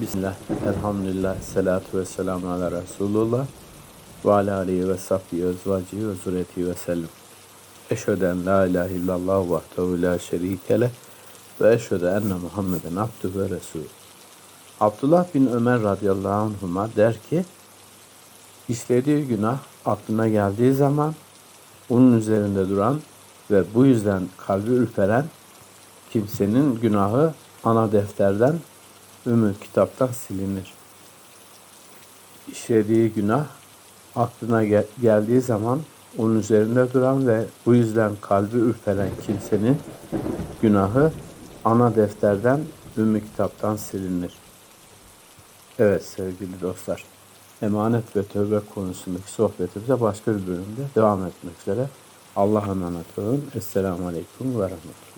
Bismillah, elhamdülillah, salatu ve selamu ala Resulullah ve ala aleyhi ve sahbihi ve ezvacihi ve zürriyetihi ve sellem. Eşhedü en la ilahe illallah vahdehu la şerike leh ve eşhedü enne Muhammeden abdühü ve resulü. Abdullah bin Ömer radıyallahu anhuma der ki, işlediği günah aklına geldiği zaman onun üzerinde duran ve bu yüzden kalbi ürperen kimsenin günahı ana defterden Ümmü kitaptan silinir. İşlediği günah aklına gel- geldiği zaman onun üzerinde duran ve bu yüzden kalbi ürperen kimsenin günahı ana defterden Ümmü kitaptan silinir. Evet sevgili dostlar, emanet ve tövbe konusundaki sohbetimize başka bir bölümde devam etmek üzere. Allah'a emanet olun. Esselamu Aleyküm ve Rahmetullah.